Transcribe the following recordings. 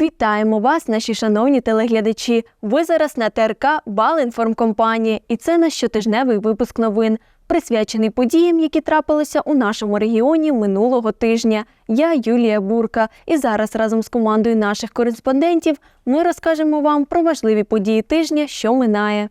Вітаємо вас, наші шановні телеглядачі. Ви зараз на ТРК Балінформкомпанії, і це наш щотижневий випуск новин, присвячений подіям, які трапилися у нашому регіоні минулого тижня. Я Юлія Бурка, і зараз разом з командою наших кореспондентів ми розкажемо вам про важливі події тижня, що минає.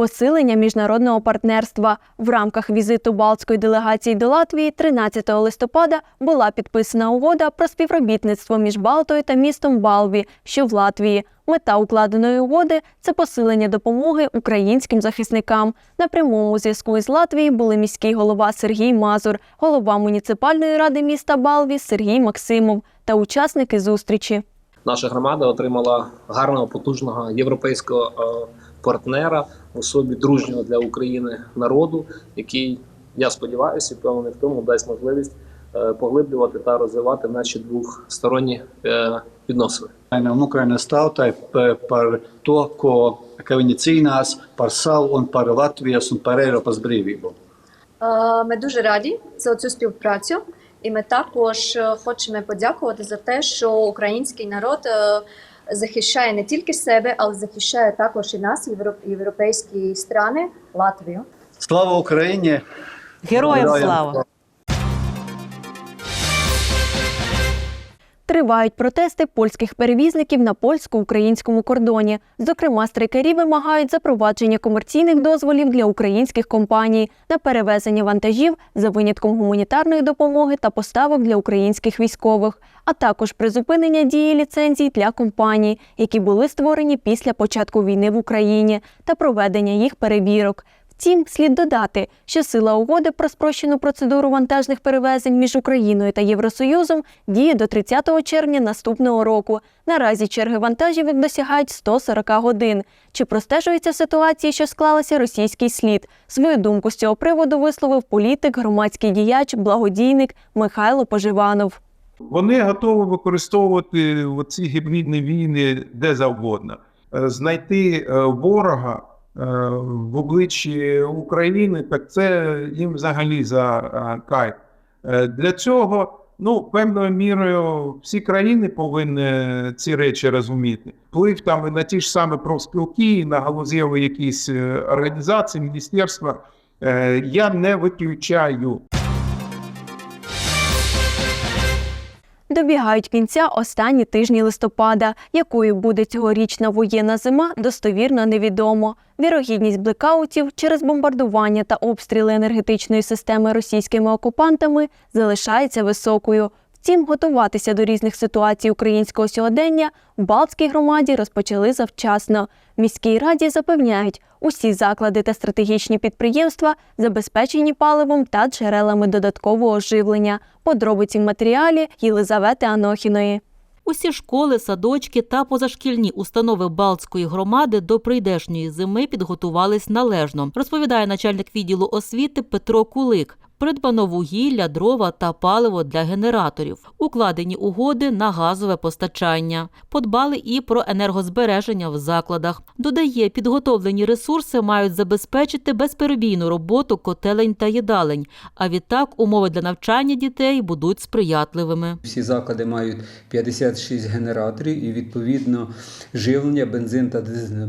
Посилення міжнародного партнерства в рамках візиту Балтської делегації до Латвії 13 листопада була підписана угода про співробітництво між Балтою та містом Балві, що в Латвії. Мета укладеної угоди це посилення допомоги українським захисникам. На прямому зв'язку із Латвії були міський голова Сергій Мазур, голова муніципальної ради міста Балві Сергій Максимов та учасники зустрічі. наша громада отримала гарного потужного європейського е, партнера в особі дружнього для України народу, який я сподіваюся, і впевнений в тому дасть можливість е, поглиблювати та розвивати наші двосторонні е, відносини. Un Ukrainas tautai pa- par to, ko, ka viņi cīnās par savu un par Latvijas un par Eiropas brīvību. Ми дуже раді за цю співпрацю, і ми також е, хочемо подякувати за те, що український народ захищає не тільки себе, але захищає також і нас, європейські страни, Латвію. Слава Україні! Героям Героям слава! Тривають протести польських перевізників на польсько-українському кордоні. Зокрема, страйкарі вимагають запровадження комерційних дозволів для українських компаній на перевезення вантажів за винятком гуманітарної допомоги та поставок для українських військових, а також призупинення дії ліцензій для компаній, які були створені після початку війни в Україні, та проведення їх перевірок. Втім, слід додати, що сила угоди про спрощену процедуру вантажних перевезень між Україною та Євросоюзом діє до 30 червня наступного року. Наразі черги вантажівок досягають 140 годин. Чи простежується ситуація, що склалася російський слід? Свою думку з цього приводу висловив політик, громадський діяч, благодійник Михайло Поживанов. Вони готові використовувати ці гібридні війни де завгодно. Е, Знайти е, ворога в обличчі України, так це їм взагалі за е, кайф. Е, Для цього, ну, певною мірою, всі країни повинні ці речі розуміти. Вплив там і на ті ж самі профспілки, і на галузєві якісь е, організації, міністерства. е, Я не виключаю. Добігають кінця останні тижні листопада. Якою буде цьогорічна воєнна зима, достовірно невідомо. Вірогідність блекаутів через бомбардування та обстріли енергетичної системи російськими окупантами залишається високою. Втім, готуватися до різних ситуацій українського сьогодення в Балтській громаді розпочали завчасно. Міській раді запевняють, усі заклади та стратегічні підприємства забезпечені паливом та джерелами додаткового живлення. Подробиці в матеріалі Єлизавети Анохіної. Усі школи, садочки та позашкільні установи Балтської громади до прийдешньої зими підготувались належно, розповідає начальник відділу освіти Петро Кулик. Придбано вугілля, дрова та паливо для генераторів, укладені угоди на газове постачання. Подбали і про енергозбереження в закладах. Додає, підготовлені ресурси мають забезпечити безперебійну роботу котелень та їдалень. А відтак умови для навчання дітей будуть сприятливими. Всі заклади мають 56 генераторів і відповідно живлення, бензин та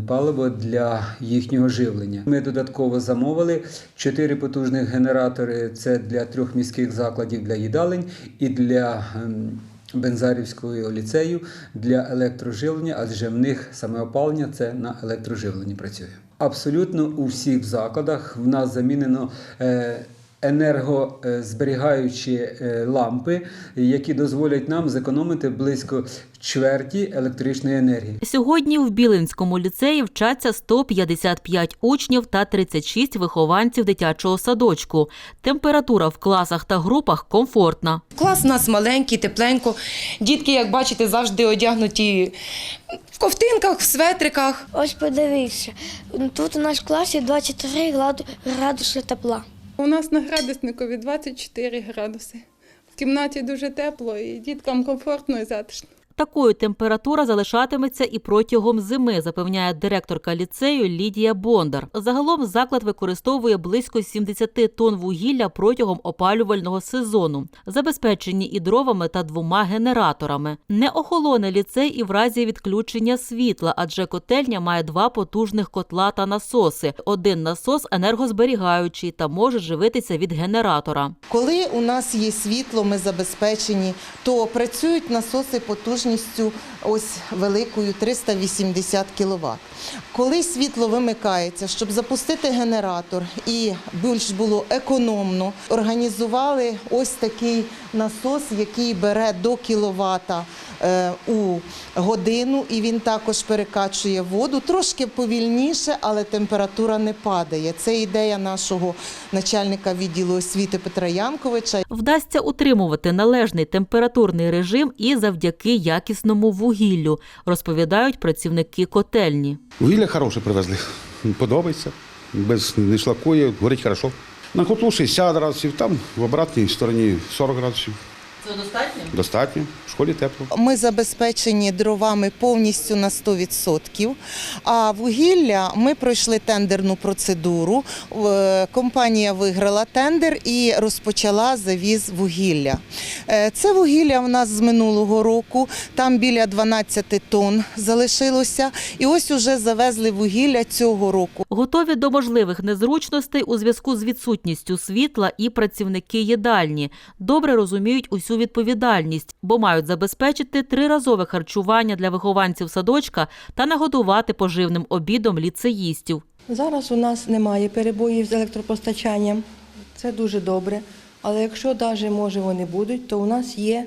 паливо для їхнього живлення. Ми додатково замовили 4 потужних генератори. Це для трьох міських закладів для їдалень і для ем, Бензарівського ліцею для електроживлення, адже в них саме опалення це на електроживленні працює. Абсолютно у всіх закладах в нас замінено. Е, енергозберігаючі е, лампи, які дозволять нам зекономити близько чверті електричної енергії. Сьогодні в Білинському ліцеї вчаться 155 учнів та 36 вихованців дитячого садочку. Температура в класах та групах комфортна. Клас у нас маленький, тепленько. Дітки, як бачите, завжди одягнуті в ковтинках, в светриках. Ось подивіться, тут у нас в класі 23 градуси тепла. У нас на градусникові 24 градуси. В кімнаті дуже тепло і діткам комфортно і затишно. Такою температура залишатиметься і протягом зими, запевняє директорка ліцею Лідія Бондар. Загалом заклад використовує близько 70 тонн вугілля протягом опалювального сезону, забезпечені і дровами та двома генераторами. Не охолоне ліцей і в разі відключення світла, адже котельня має два потужних котла та насоси. Один насос енергозберігаючий та може живитися від генератора. Коли у нас є світло, ми забезпечені, то працюють насоси потужністю ось великою 380 кВт. Коли світло вимикається, щоб запустити генератор і більш було економно, організували ось такий насос, який бере до кВт у годину, і він також перекачує воду. Трошки повільніше, але температура не падає. Це ідея нашого начальника відділу освіти Петра Янковича. Вдасться утримувати належний температурний режим і завдяки якісному вугіллю, розповідають працівники котельні. Вугілля хороше привезли. Подобається. Без не шлакує, горить хорошо. На котлу 60 градусів, там в обратній стороні 40 градусів. Це достатньо? Достатньо. В школі тепло. Ми забезпечені дровами повністю на 100%, а вугілля ми пройшли тендерну процедуру. Е, Компанія виграла тендер і розпочала завіз вугілля. Е, Це вугілля в нас з минулого року, там біля 12 тонн залишилося. І ось уже завезли вугілля цього року. Готові до можливих незручностей у зв'язку з відсутністю світла і працівники їдальні. Добре розуміють усю відповідальність, бо мають забезпечити триразове харчування для вихованців садочка та нагодувати поживним обідом ліцеїстів. Зараз у нас немає перебоїв з електропостачанням. Це дуже добре. Але якщо навіть може вони будуть, то у нас є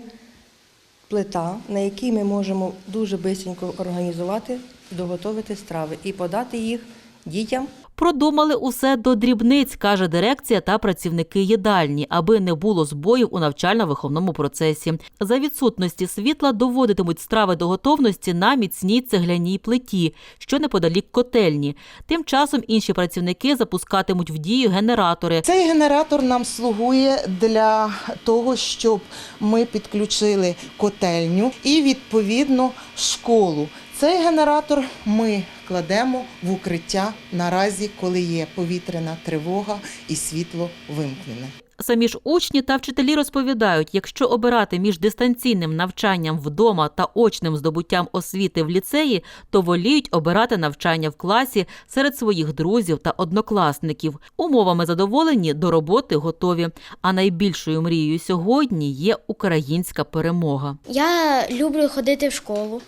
плита, на якій ми можемо дуже швидко організувати, доготовити страви і подати їх дітям. Продумали усе до дрібниць, каже дирекція та працівники їдальні, аби не було збоїв у навчально-виховному процесі. За відсутності світла доводитимуть страви до готовності на міцній цегляній плиті, що неподалік котельні. Тим часом інші працівники запускатимуть в дію генератори. Цей генератор нам слугує для того, щоб ми підключили котельню і відповідно школу. Цей генератор ми кладемо в укриття наразі, коли є повітряна тривога і світло вимкнене. Самі ж учні та вчителі розповідають, якщо обирати між дистанційним навчанням вдома та очним здобуттям освіти в ліцеї, то воліють обирати навчання в класі серед своїх друзів та однокласників. Умовами задоволені до роботи готові. А найбільшою мрією сьогодні є українська перемога. Я люблю ходити в школу,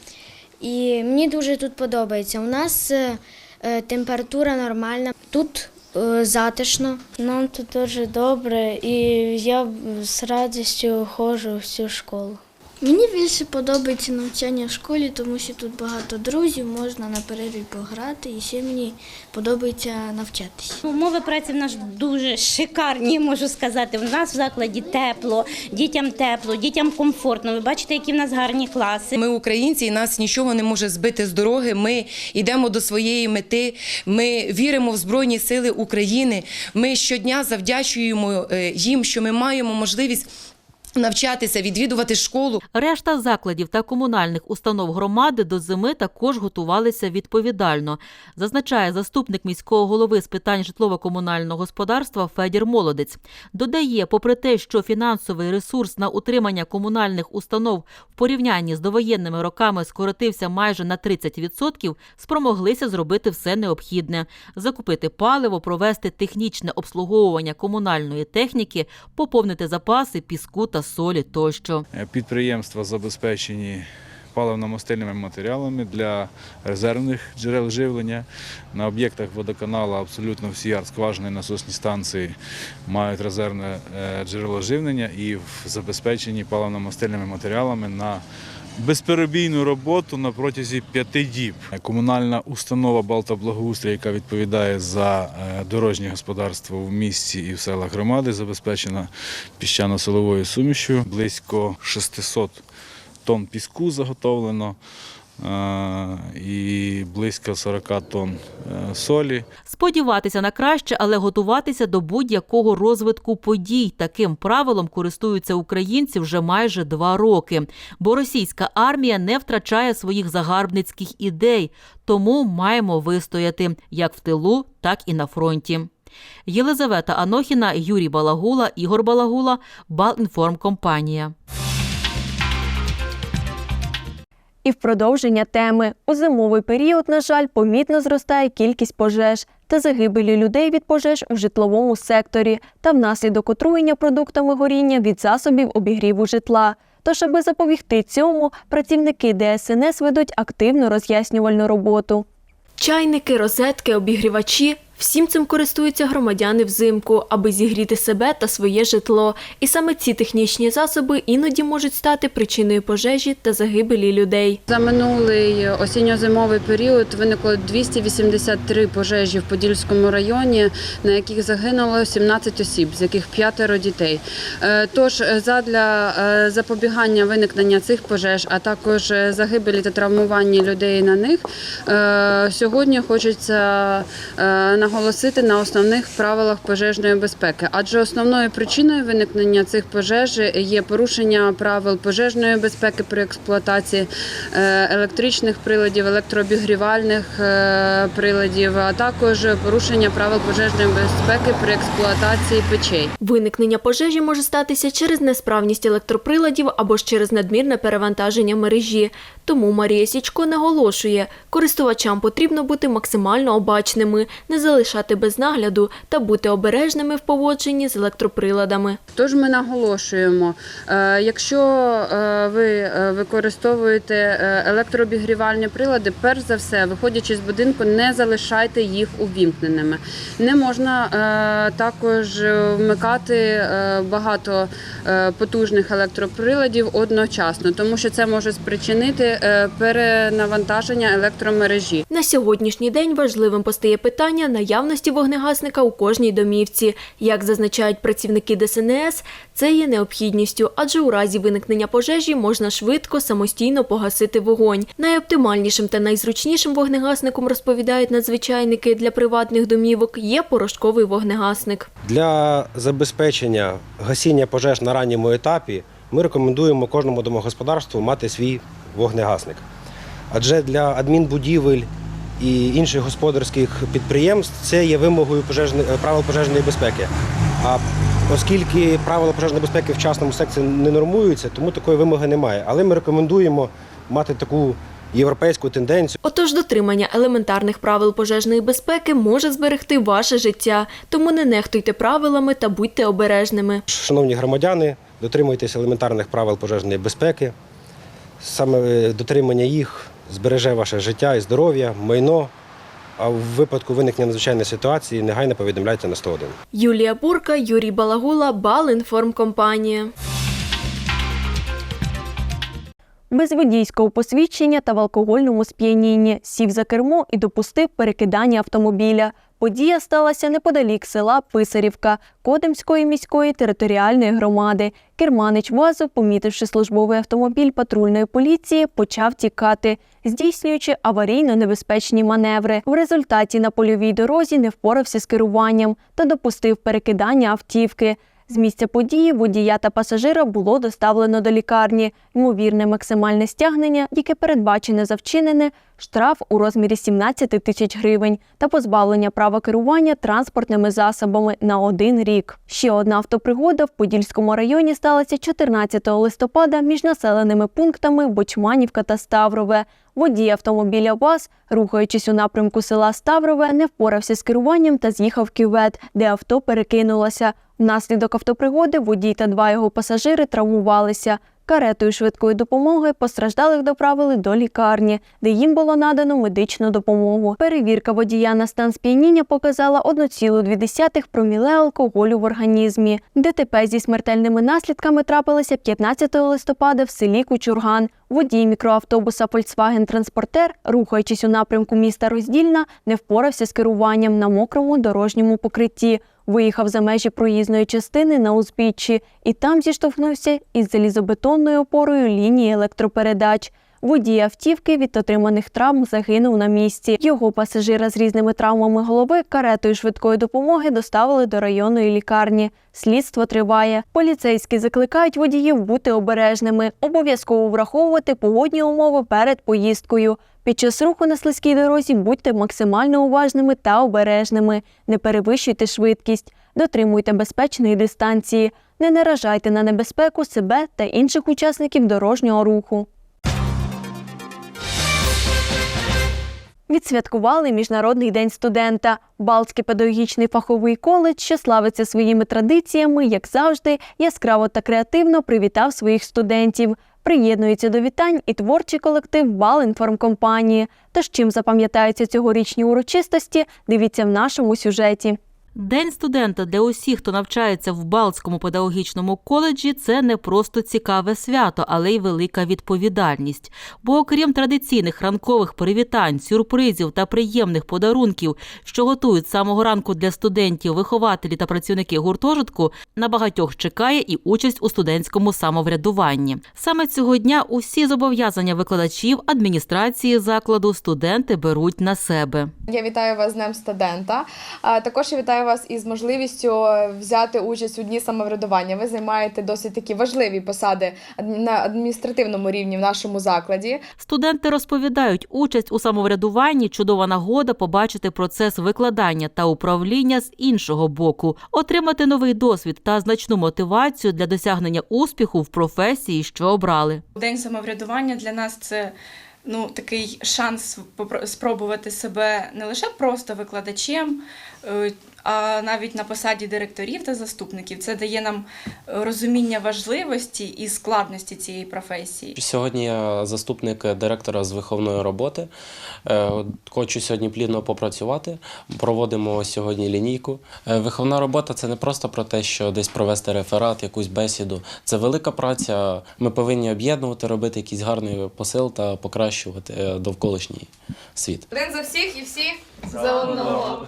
і мені дуже тут подобається. У нас е, е, температура нормальна, тут е, затишно. Нам тут дуже добре, і я з радістю ходжу в цю школу. Мені більше подобається навчання в школі, тому що тут багато друзів, можна на перерві пограти, і ще мені подобається навчатися. Умови праці в нас дуже шикарні, можу сказати. У нас в закладі тепло, дітям тепло, дітям комфортно. Ви бачите, які в нас гарні класи. Ми українці, і нас нічого не може збити з дороги. Ми йдемо до своєї мети. Ми віримо в Збройні Сили України. Ми щодня завдячуємо е, їм, що ми маємо можливість навчатися, відвідувати школу. Решта закладів та комунальних установ громади до зими також готувалися відповідально, зазначає заступник міського голови з питань житлово-комунального господарства Федір Молодець. Додає, попри те, що фінансовий ресурс на утримання комунальних установ в порівнянні з довоєнними роками скоротився майже на 30%, спромоглися зробити все необхідне: закупити паливо, провести технічне обслуговування комунальної техніки, поповнити запаси піску та солі тощо. Підприємства забезпечені паливно-мастильними матеріалами для резервних джерел живлення. На об'єктах водоканалу абсолютно всі арт-скважини насосні станції мають резервне е, джерело живлення і забезпечені паливно-мастильними матеріалами на безперебійну роботу на протязі п'яти діб. Комунальна установа Балтаблагоустрій, яка відповідає за е, дорожнє господарство в місті і в селах громади, забезпечена піщано-силовою сумішю. Близько 600 тонн піску заготовлено. І близько 40 тонн е, солі. Сподіватися на краще, але готуватися до будь-якого розвитку подій. Таким правилом користуються українці вже майже два роки. Бо російська армія не втрачає своїх загарбницьких ідей, тому маємо вистояти як в тилу, так і на фронті. Єлизавета Анохіна, Юрій Балагула, Ігор Балагула, Балінформкомпанія. І в продовження теми у зимовий період, на жаль, помітно зростає кількість пожеж та загибелі людей від пожеж у житловому секторі та внаслідок отруєння продуктами горіння від засобів обігріву житла. Тож, аби запобігти цьому, працівники ДСНС ведуть активну роз'яснювальну роботу. Чайники, розетки, обігрівачі всім цим користуються громадяни взимку, аби зігріти себе та своє житло. І саме ці технічні засоби іноді можуть стати причиною пожежі та загибелі людей. За минулий осінньо-зимовий період виникло 283 пожежі в Подільському районі, на яких загинуло 17 осіб, з яких п'ятеро дітей. Е, Тож е, задля е, запобігання виникнення цих пожеж, а також загибелі та травмування людей на них, сьогодні хочеться е, наголосити на основних правилах пожежної безпеки, адже основною причиною виникнення цих пожеж є порушення правил пожежної безпеки при експлуатації е, електричних приладів, електрообігрівальних е, приладів, а також порушення правил пожежної безпеки при експлуатації печей. Виникнення пожежі може статися через несправність електроприладів або ж через надмірне перевантаження мережі. Тому Марія Січко наголошує, користувачам потрібно бути максимально обачними, не залишати без нагляду та бути обережними в поводженні з електроприладами. Тож ми наголошуємо, е, якщо е, ви е, використовуєте електрообігрівальні прилади, перш за все, виходячи з будинку, не залишайте їх увімкненими. Не можна також вмикати багато потужних електроприладів одночасно, тому що це може спричинити перенавантаження електромережі. На сьогоднішній день важливим постає питання наявності вогнегасника у кожній домівці. Як зазначають працівники ДСНС, це є необхідністю, адже у разі виникнення пожежі можна швидко самостійно погасити вогонь. Найоптимальнішим та найзручнішим вогнегасником розповідають надзвичайники для приватних домівок є порошковий вогнегасник. Для забезпечення гасіння пожеж на ранньому етапі ми рекомендуємо кожному домогосподарству мати свій вогнегасник. Адже для адмінбудівель і інших господарських підприємств це є вимогою пожежни- е, правил пожежної безпеки. А оскільки правила пожежної безпеки в частному секторі не нормуються, тому такої вимоги немає. Але ми рекомендуємо мати таку європейську тенденцію. Отож, дотримання елементарних правил пожежної безпеки може зберегти ваше життя, тому не нехтуйте правилами та будьте обережними. Шановні громадяни, дотримуйтесь елементарних правил пожежної безпеки. Саме е, дотримання їх збереже ваше життя і здоров'я, майно. А в випадку виникнення надзвичайної ситуації негайно повідомляйте на 101. Юлія Бурка, Юрій Балагула, Балінформкомпанія. Без водійського посвідчення та в алкогольному сп'янінні сів за кермо і допустив перекидання автомобіля. Подія сталася неподалік села Писарівка Кодимської міської територіальної громади. Керманич ВАЗу, помітивши службовий автомобіль патрульної поліції, почав тікати, здійснюючи аварійно-небезпечні маневри. В результаті на польовій дорозі не впорався з керуванням та допустив перекидання автівки. З місця події водія та пасажира було доставлено до лікарні. Ймовірне максимальне стягнення, яке передбачене за вчинене, штраф у розмірі 17 тисяч гривень та позбавлення права керування транспортними засобами на один рік. Ще одна автопригода в Подільському районі сталася 14 листопада між населеними пунктами Бочманівка та Ставрове. Водій автомобіля ВАЗ, рухаючись у напрямку села Ставрове, не впорався з керуванням та з'їхав кювет, де авто перекинулося. Внаслідок автопригоди водій та два його пасажири травмувалися. Каретою швидкої допомоги постраждалих доправили до лікарні, де їм було надано медичну допомогу. Перевірка водія на стан сп'яніння показала 1,2 проміле алкоголю в організмі. ДТП зі смертельними наслідками трапилося 15 листопада в селі Кучурган. Водій мікроавтобуса Volkswagen Транспортер, рухаючись у напрямку міста Роздільна, не впорався з керуванням на мокрому дорожньому покритті. Виїхав за межі проїзної частини на узбіччі і там зіштовхнувся із залізобетонною опорою лінії електропередач. Водій автівки від отриманих травм загинув на місці. Його пасажира з різними травмами голови каретою швидкої допомоги доставили до районної лікарні. Слідство триває. Поліцейські закликають водіїв бути обережними, обов'язково враховувати погодні умови перед поїздкою. Під час руху на слизькій дорозі будьте максимально уважними та обережними. Не перевищуйте швидкість, дотримуйте безпечної дистанції, не наражайте на небезпеку себе та інших учасників дорожнього руху. Відсвяткували Міжнародний день студента. Балтський педагогічний фаховий коледж, що славиться своїми традиціями, як завжди, яскраво та креативно привітав своїх студентів. Приєднується до вітань і творчий колектив Балінформкомпанії. Тож чим запам'ятаються цьогорічні урочистості, дивіться в нашому сюжеті. День студента для усіх, хто навчається в Балтському педагогічному коледжі, це не просто цікаве свято, але й велика відповідальність. Бо окрім традиційних ранкових привітань, сюрпризів та приємних подарунків, що готують з самого ранку для студентів, вихователі та працівники гуртожитку, на багатьох чекає і участь у студентському самоврядуванні. Саме цього дня усі зобов'язання викладачів, адміністрації закладу студенти беруть на себе. Я вітаю вас з Днем студента. Також я вітаю вас із можливістю взяти участь у дні самоврядування. Ви займаєте досить такі важливі посади на адміністративному рівні в нашому закладі. Студенти розповідають, участь у самоврядуванні чудова нагода побачити процес викладання та управління з іншого боку, отримати новий досвід та значну мотивацію для досягнення успіху в професії, що обрали. День самоврядування для нас це ну, такий шанс спробувати себе не лише просто викладачем, е, а навіть на посаді директорів та заступників. Це дає нам е, розуміння важливості і складності цієї професії. Сьогодні я заступник директора з виховної роботи. Е, Хочу сьогодні плідно попрацювати. Проводимо сьогодні лінійку. Е, Виховна робота це не просто про те, що десь провести реферат, якусь бесіду. Це велика праця. Ми повинні об'єднувати, робити якийсь гарний посил та покращувати е, довколишній світ. Один за всіх і всі за одного.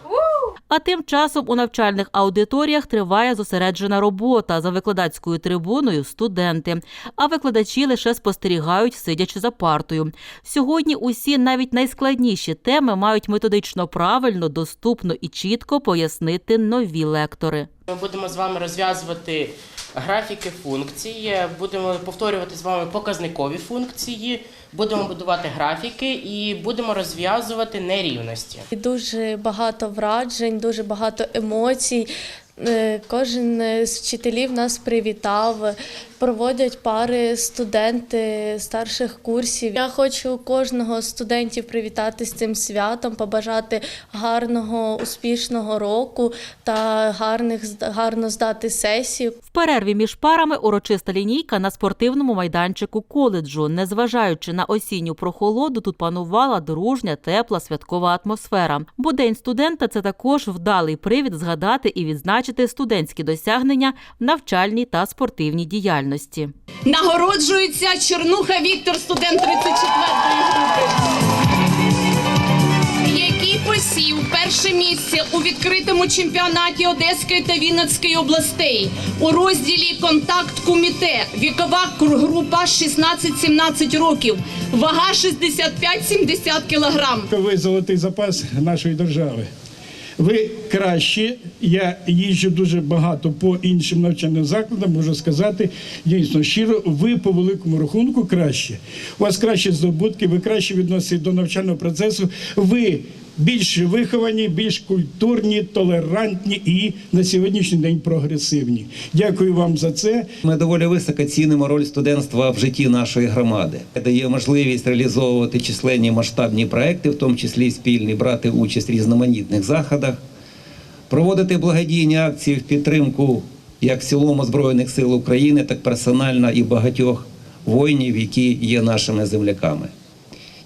А тим часом у навчальних аудиторіях триває зосереджена робота за викладацькою трибуною студенти. А викладачі лише спостерігають, сидячи за партою. Сьогодні усі навіть найскладніші теми мають методично правильно, доступно і чітко пояснити нові лектори. Ми будемо з вами розв'язувати графіки функцій, будемо повторювати з вами показникові функції, будемо будувати графіки і будемо розв'язувати нерівності. Дуже багато вражень, дуже багато емоцій. Е, Кожен з вчителів нас привітав. Проводять пари студенти старших курсів. Я хочу кожного студентів привітати з цим святом, побажати гарного, успішного року та гарних гарно здати сесію. В перерві між парами урочиста лінійка на спортивному майданчику коледжу. Незважаючи на осінню прохолоду, тут панувала дружня, тепла святкова атмосфера. Бо день студента це також вдалий привід згадати і відзначити студентські досягнення в навчальній та спортивній діяльності. Нагороджується Чорнуха Віктор, студент 34-ї групи. Який посів перше місце у відкритому чемпіонаті Одеської та Вінницької областей у розділі Контакт Куміте. Вікова група 16-17 років. Вага 65-70 кілограм. Ви золотий запас нашої держави. Ви краще, Я їжджу дуже багато по іншим навчальним закладам. Можу сказати дійсно щиро. Ви по великому рахунку краще. У вас кращі здобутки, ви краще відноситесь до навчального процесу. Ви більш виховані, більш культурні, толерантні і на сьогоднішній день прогресивні. Дякую вам за це. Ми доволі високо цінимо роль студентства в житті нашої громади. Дає можливість реалізовувати численні масштабні проекти, в тому числі спільні, брати участь в різноманітних заходах, проводити благодійні акції в підтримку як в цілому Збройних сил України, так персонально і багатьох воїнів, які є нашими земляками.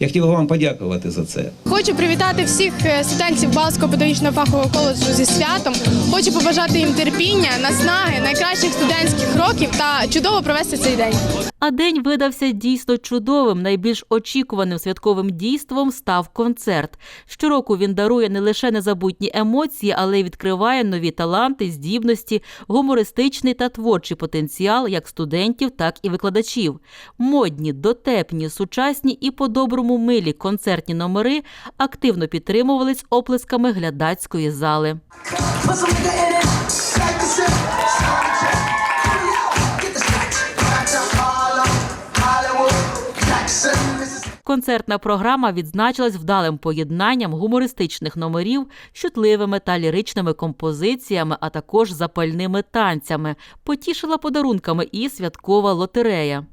Я хотів вам подякувати за це. Хочу привітати всіх е, студентів Балського педагогічного фахового коледжу зі святом. Хочу побажати їм терпіння, наснаги, найкращих студентських років та чудово провести цей день. А день видався дійсно чудовим. Найбільш очікуваним святковим дійством став концерт. Щороку він дарує не лише незабутні емоції, але й відкриває нові таланти, здібності, гумористичний та творчий потенціал як студентів, так і викладачів. Модні, дотепні, сучасні і по-доброму милі концертні номери активно підтримувались оплесками глядацької зали. Концертна програма відзначилась вдалим поєднанням гумористичних номерів, чутливими та ліричними композиціями, а також запальними танцями. Потішила подарунками і святкова лотерея.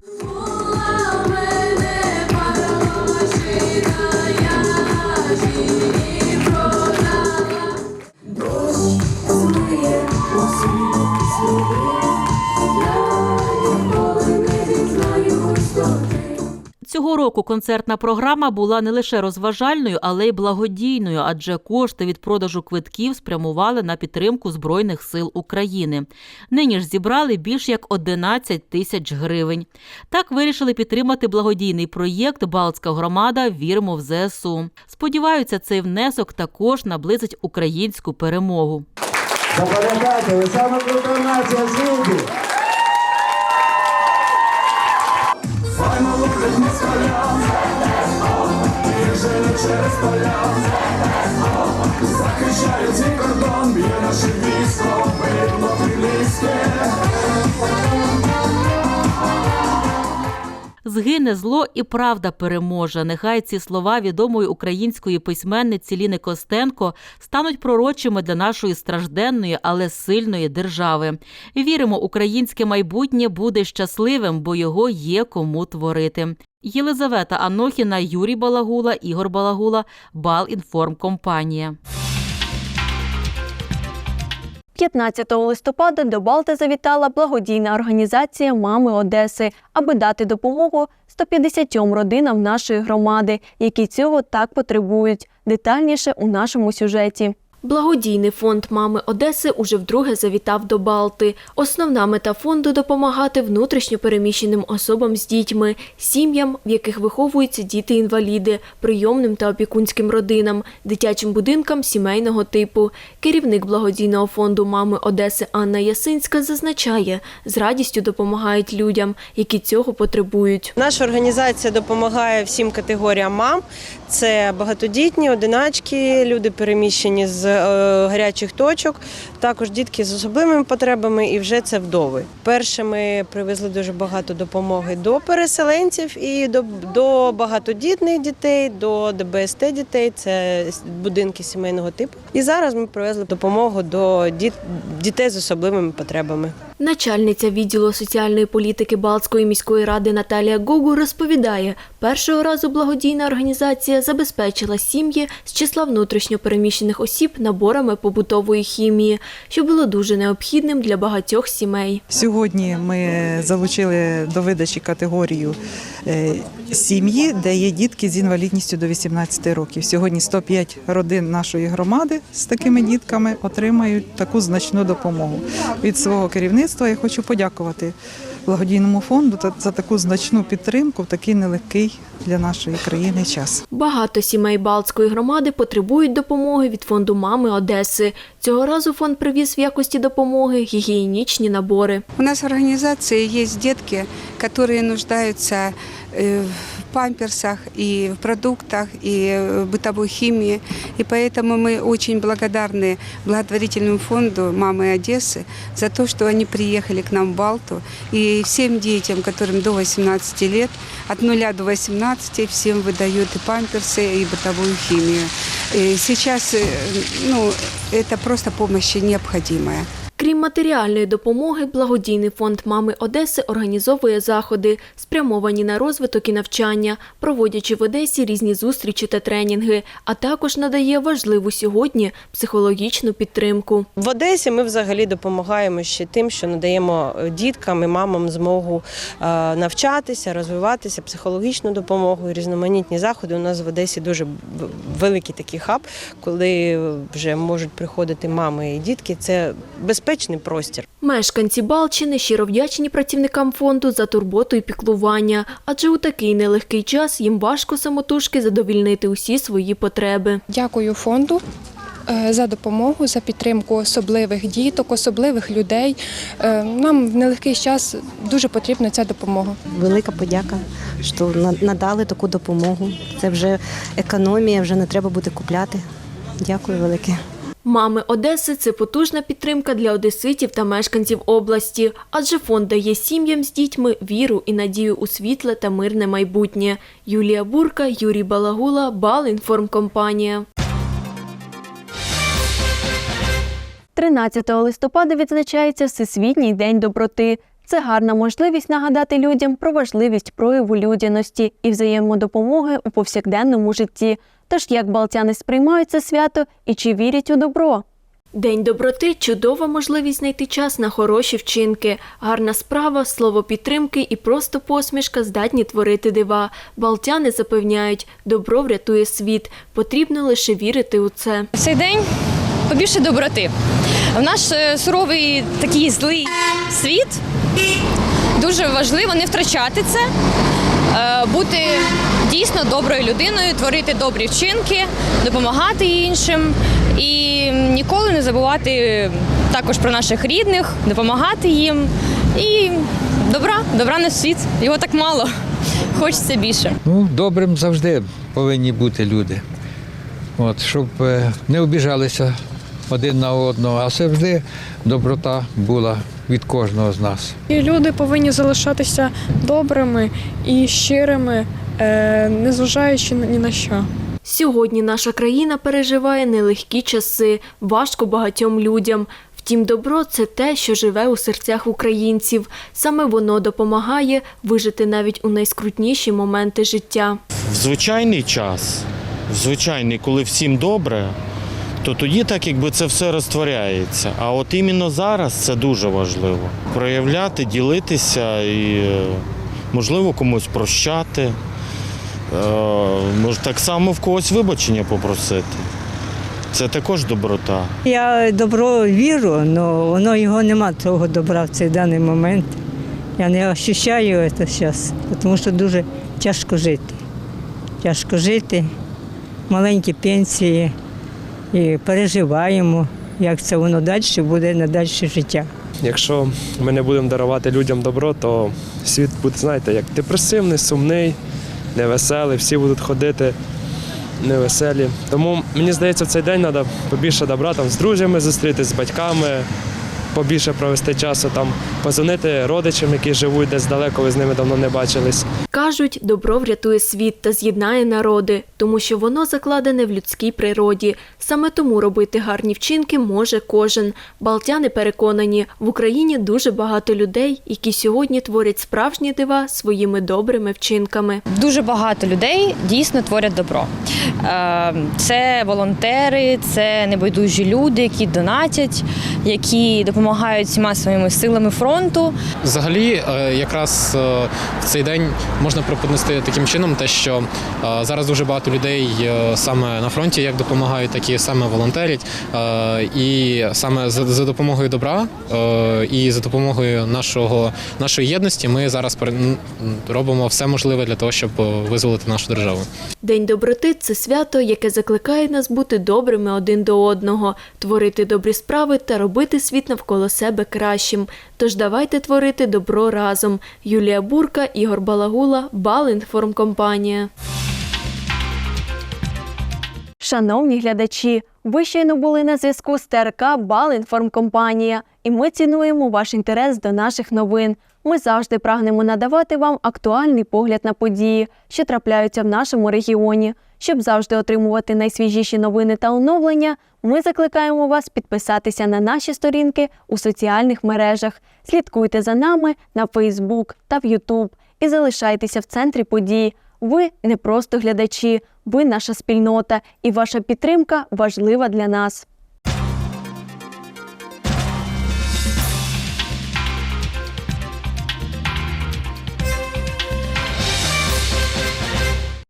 Цього року концертна програма була не лише розважальною, але й благодійною, адже кошти від продажу квитків спрямували на підтримку Збройних сил України. Нині ж зібрали більш як 11 тисяч гривень. Так вирішили підтримати благодійний проєкт Балтська громада Віримо в ЗСУ. Сподіваються, цей внесок також наблизить українську перемогу. Запам'ятайте, ви саме нація світу. Через поля, захищають свій кордон, б'є наше військо, видно прилізьке. Згине зло і правда переможе. Нехай ці слова відомої української письменниці Ліни Костенко стануть пророчими для нашої стражденної, але сильної держави. Віримо, українське майбутнє буде щасливим, бо його є кому творити. Єлизавета Анохіна, Юрій Балагула, Ігор Балагула, Балінформкомпанія. 15 листопада до Балти завітала благодійна організація Мами Одеси, аби дати допомогу 150 родинам нашої громади, які цього так потребують. Детальніше у нашому сюжеті. Благодійний фонд Мами Одеси уже вдруге завітав до Балти. Основна мета фонду допомагати внутрішньо переміщеним особам з дітьми, сім'ям, в яких виховуються діти-інваліди, прийомним та опікунським родинам, дитячим будинкам сімейного типу. Керівник благодійного фонду Мами Одеси Анна Ясинська зазначає, з радістю допомагають людям, які цього потребують. Наша організація допомагає всім категоріям мам. Це багатодітні, одиначки, люди переміщені з е, гарячих точок, також дітки з особливими потребами і вже це вдови. Перше ми привезли дуже багато допомоги до переселенців і до, до багатодітних дітей, до ДБСТ дітей, це будинки сімейного типу. І зараз ми привезли допомогу до дітей з особливими потребами. Начальниця відділу соціальної політики Балтської міської ради Наталія Гогу розповідає, першого разу благодійна організація забезпечила сім'ї з числа внутрішньо переміщених осіб наборами побутової хімії, що було дуже необхідним для багатьох сімей. Сьогодні ми залучили до видачі категорію е, сім'ї, де є дітки з інвалідністю до 18 років. Сьогодні 105 родин нашої громади з такими дітками отримають таку значну допомогу. Від свого керівництва я хочу подякувати благодійному фонду та- за таку значну підтримку в такий нелегкий для нашої країни час. Багато сімей Балтської громади потребують допомоги від фонду Мами Одеси. Цього разу фонд привіз в якості допомоги гігієнічні набори. У нас в организации есть детки, которые нуждаются э, в памперсах и в продуктах, и в бытовой химии. И поэтому мы очень благодарны благотворительному фонду «Мамы Одессы» за то, что они приехали к нам в Балту. И всем детям, которым до 18 лет, от 0 до 18, всем выдают и памперсы, и бытовую химию. И сейчас э, ну, это просто помощь необходимая. Матеріальної допомоги, благодійний фонд Мами Одеси організовує заходи, спрямовані на розвиток і навчання, проводячи в Одесі різні зустрічі та тренінги, а також надає важливу сьогодні психологічну підтримку. В Одесі ми взагалі допомагаємо ще тим, що надаємо діткам і мамам змогу е, навчатися, розвиватися, психологічну допомогу, різноманітні заходи. У нас в Одесі дуже великий такий хаб, коли вже можуть приходити мами і дітки. Це безпечне безпечний простір. Мешканці Балчини щиро вдячні працівникам фонду за турботу і піклування, адже у такий нелегкий час їм важко самотужки задовільнити усі свої потреби. Дякую фонду е, за допомогу, за підтримку особливих діток, особливих людей. Е, Нам в нелегкий час дуже потрібна ця допомога. Велика подяка, що на- надали таку допомогу. Це вже економія, вже не треба буде купляти. Дякую велике. Мами Одеси це потужна підтримка для одеситів та мешканців області, адже фонд дає сім'ям з дітьми віру і надію у світле та мирне майбутнє. Юлія Бурка, Юрій Балагула, Балінформкомпанія. 13 листопада відзначається Всесвітній день доброти. Це гарна можливість нагадати людям про важливість прояву людяності і взаємодопомоги у повсякденному житті. Тож як балтяни сприймають це свято і чи вірять у добро? День доброти чудова можливість знайти час на хороші вчинки. Гарна справа, слово підтримки і просто посмішка здатні творити дива. Балтяни запевняють, добро врятує світ. Потрібно лише вірити у це. Цей день побільше доброти. В наш е, суровий такий злий світ дуже важливо не втрачати це, бути дійсно доброю людиною, творити добрі вчинки, допомагати іншим і ніколи не забувати також про наших рідних, допомагати їм. І добра, добра на світ. Його так мало. Хочеться більше. Ну, добрим завжди повинні бути люди. От, щоб е, не обіжалися один на одного, а завжди доброта була від кожного з нас. І люди повинні залишатися добрими і щирими, е, незважаючи ні на що. Сьогодні наша країна переживає нелегкі часи, важко багатьом людям. Втім, добро це те, що живе у серцях українців. Саме воно допомагає вижити навіть у найскрутніші моменти життя. в звичайний час, в звичайний, коли всім добре, то тоді так якби це все розтворяється. А от іменно зараз це дуже важливо. Проявляти, ділитися і, е, можливо, комусь прощати. Е, Може, так само в когось вибачення попросити. Це також доброта. Я добро вірю, але воно його нема цього добра в цей даний момент. Я не ощущаю це зараз, тому що дуже тяжко жити. Тяжко жити, маленькі пенсії і переживаємо, як це воно далі буде на далі життя. Якщо ми не будемо дарувати людям добро, то світ буде, знаєте, як депресивний, сумний, невеселий, всі будуть ходити невеселі. Тому мені здається, в цей день треба побільше добра там з друзями зустрітися, з батьками, побільше провести часу, там, позвонити родичам, які живуть десь далеко, ви з ними давно не бачились. Кажуть, добро врятує світ та з'єднає народи, тому що воно закладене в людській природі. Саме тому робити гарні вчинки може кожен. Балтяни переконані, в Україні дуже багато людей, які сьогодні творять справжні дива своїми добрими вчинками. Дуже багато людей дійсно творять добро. Е, Це волонтери, це небайдужі люди, які донатять, які допомагають всіма своїми силами фронту. Взагалі, е, якраз е, в цей день можна преподнести таким чином, те, що е, зараз дуже багато людей саме на фронті як допомагають, так і саме волонтерять. І саме за, допомогою добра і за допомогою нашого нашої єдності ми зараз робимо все можливе для того, щоб визволити нашу державу. День доброти це свято, яке закликає нас бути добрими один до одного, творити добрі справи та робити світ навколо себе кращим. Тож давайте творити добро разом. Юлія Бурка, Ігор Балагула, Балінформкомпанія. Шановні глядачі, ви щойно були на зв'язку з ТРК Балінформкомпанія, і ми цінуємо ваш інтерес до наших новин. Ми завжди прагнемо надавати вам актуальний погляд на події, що трапляються в нашому регіоні. Щоб завжди отримувати найсвіжіші новини та оновлення, ми закликаємо вас підписатися на наші сторінки у соціальних мережах. Слідкуйте за нами на Фейсбук та в Ютуб і залишайтеся в центрі подій. Ви не просто глядачі, ви наша спільнота, і ваша підтримка важлива для нас.